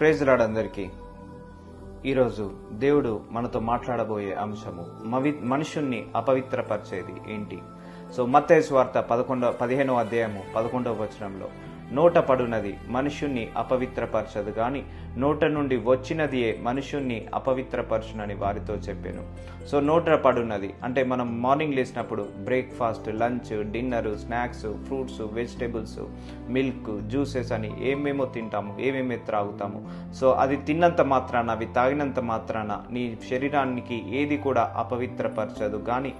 Praise rod అందరికీ. ఈరోజు దేవుడు మనతో మాట్లాడబోయే అంశము మవి మనుషుణ్ణి అపవిత్రపరిచేది ఏంటి? సో మత్తేసు వార్త పదకొండవ పదిహేనవ అధ్యాయము పదకొండవ వచనంలో నోట పడునది మనుష్యుణ్ణి అపవిత్రపరచదు కానీ నోట నుండి వచ్చినదియే మనుష్యుణ్ణి అపవిత్రపరచునని వారితో చెప్పాను. సో నోట పడున్నది అంటే మనం మార్నింగ్ లేచినప్పుడు breakfast lunch dinner snacks fruits vegetables milk juices అని ఏమేమో తింటాము ఏమేమి త్రాగుతాము. సో అది తిన్నంత మాత్రాన అవి తాగినంత మాత్రాన నీ శరీరానికి ఏది కూడా అపవిత్రపరచదు కానీ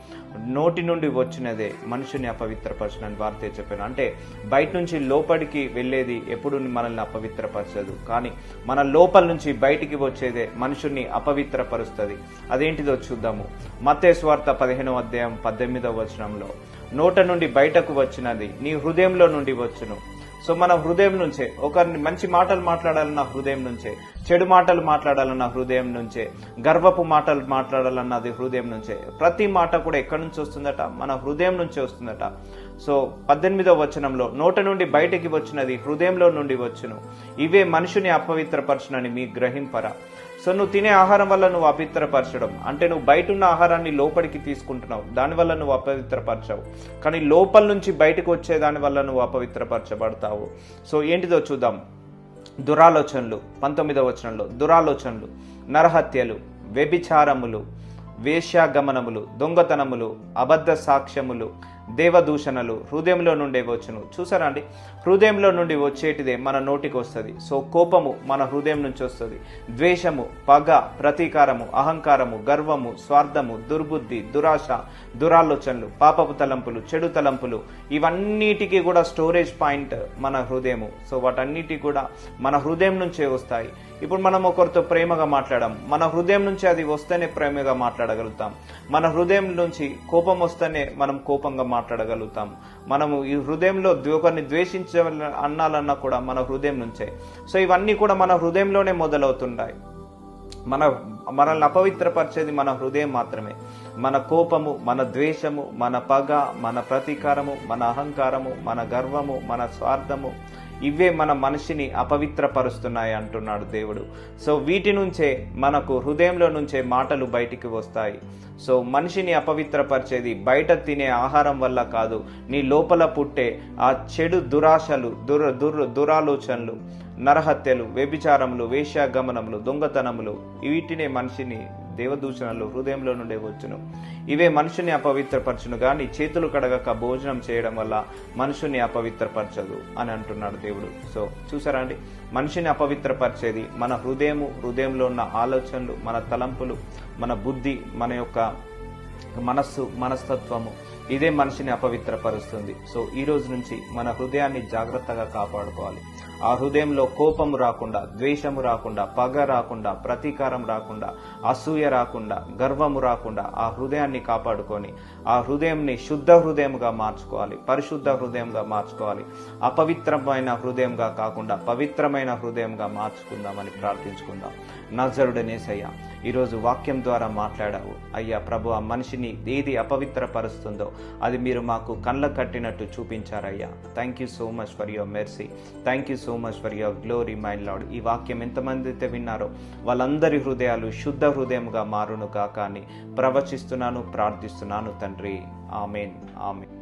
నోటి నుండి వచ్చినదే మనుషుని అపవిత్రపరచునని వారితో చెప్పాను. అంటే బయట నుంచి లోపలికి వెళ్ళేది ఎప్పుడు మనల్ని అపవిత్రపరచదు. కానీ మన లోపల నుంచి బయటికి వచ్చేదే మనుషుల్ని అపవిత్రపరుస్తుంది. అదేంటిదో చూద్దాము. మత్తే స్వార్త పదిహేనవ అధ్యాయం పద్దెనిమిదవ వచనంలో నోట నుండి బయటకు వచ్చినది నీ హృదయంలో నుండి వచ్చును. సో మన హృదయం నుంచే ఒకరిని మంచి మాటలు మాట్లాడాలన్న హృదయం నుంచే చెడు మాటలు మాట్లాడాలన్న హృదయం నుంచే గర్వపు మాటలు మాట్లాడాలన్నది హృదయం నుంచే ప్రతి మాట కూడా ఎక్కడి నుంచి వస్తుందట? మన హృదయం నుంచే వస్తుందట. సో పద్దెనిమిదవ వచనంలో నోట నుండి బయటికి వచ్చినది హృదయంలో నుండి వచ్చును. ఇవే మనుషుని అపవిత్రపరచునని మీ గ్రహింపరా. సో నువ్వు తినే ఆహారం వల్ల నువ్వు అపవిత్రపరచడం. అంటే నువ్వు బయట ఉన్న ఆహారాన్ని లోపలికి తీసుకుంటున్నావు. దానివల్ల నువ్వు అపవిత్రపరచవు. కానీ లోపల నుంచి బయటకు వచ్చే దానివల్ల నువ్వు అపవిత్రపరచబడతావు. సో ఏంటిదో చూద్దాం. దురాలోచనలు. పంతొమ్మిదవ వచనంలో. దురాలోచనలు. నరహత్యలు. వ్యభిచారములు. వేశ్యాగమనములు. దొంగతనములు. అబద్ధ సాక్ష్యములు. దేవదూషణలు హృదయంలో నుండే వచ్చును. చూసారా అండి? హృదయంలో నుండి వచ్చేటిదే మన నోటికి వస్తుంది సో కోపము మన హృదయం నుంచి వస్తుంది. ద్వేషము పగ ప్రతీకారము అహంకారము గర్వము స్వార్థము దుర్బుద్ధి దురాశ దురాలోచనలు పాపపు తలంపులు చెడు తలంపులు ఇవన్నిటికీ కూడా స్టోరేజ్ పాయింట్ మన హృదయము. సో వాటన్నిటి కూడా మన హృదయం నుంచే వస్తాయి. ఇప్పుడు మనం ఒకరితో ప్రేమగా మాట్లాడాం. మన హృదయం నుంచి అది వస్తేనే ప్రేమగా మాట్లాడగలుగుతాం. మన హృదయం నుంచి కోపం వస్తేనే మనం కోపంగా మాట్లాడగలుగుతాం. మనము ఈ హృదయంలో ఒకరిని ద్వేషించ అన్నాలన్నా కూడా మన హృదయం నుంచే. సో ఇవన్నీ కూడా మన హృదయంలోనే మొదలవుతుంటాయి. మన మనల్ని అపవిత్రపరిచేది మన హృదయం మాత్రమే. మన కోపము మన ద్వేషము మన పగ మన ప్రతీకారము మన అహంకారము మన గర్వము మన స్వార్థము ఇవే మన మనిషిని అపవిత్రపరుస్తున్నాయి అంటున్నాడు దేవుడు. సో వీటి నుంచే మనకు హృదయంలో నుంచే మాటలు బయటికి వస్తాయి. సో మనిషిని అపవిత్రపరిచేది బయట తినే ఆహారం వల్ల కాదు నీ లోపల పుట్టే ఆ చెడు దురాశలు దుర దుర్ దురాలోచనలు నరహత్యలు వ్యభిచారములు వేశ్యాగమనములు దొంగతనములు వీటినే మనిషిని దేవదూషణలు హృదయంలో నుండే వచ్చును. ఇవే మనుషుని అపవిత్రపరచును గాని చేతులు కడగక భోజనం చేయడం వల్ల మనుషుని అపవిత్రపరచదు అని అంటున్నాడు దేవుడు. సో చూసారా అండి? మనిషిని అపవిత్రపరిచేది మన హృదయము హృదయంలో ఉన్న ఆలోచనలు మన తలంపులు మన బుద్ధి మన యొక్క మనస్సు మనస్తత్వము ఇదే మనిషిని అపవిత్రపరుస్తుంది. సో ఈ రోజు నుంచి మన హృదయాన్ని జాగ్రత్తగా కాపాడుకోవాలి. ఆ హృదయంలో కోపము రాకుండా ద్వేషము రాకుండా పగ రాకుండా ప్రతీకారం రాకుండా అసూయ రాకుండా గర్వము రాకుండా ఆ హృదయాన్ని కాపాడుకొని ఆ హృదయంని శుద్ధ హృదయంగా మార్చుకోవాలి పరిశుద్ధ హృదయంగా మార్చుకోవాలి. అపవిత్రమైన హృదయంగా కాకుండా పవిత్రమైన హృదయంగా మార్చుకుందామని ప్రార్థించుకుందాం. నజరుడనేసయ్యా ఈరోజు వాక్యం ద్వారా మాట్లాడావు. అయ్యా ప్రభు ఆ మనిషిని ఏది అపవిత్రపరుస్తుందో అది మీరు మాకు కళ్ళ కట్టినట్టు చూపించారయ్యా. Thank you so much for your mercy thank you so much for your glory my Lord ఈ వాక్యం ఎంతమంది అయితే విన్నారో వాళ్ళందరి హృదయాలు శుద్ధ హృదయముగా మారును కాక అని ప్రవచిస్తున్నాను ప్రార్థిస్తున్నాను తండ్రి. Amen amen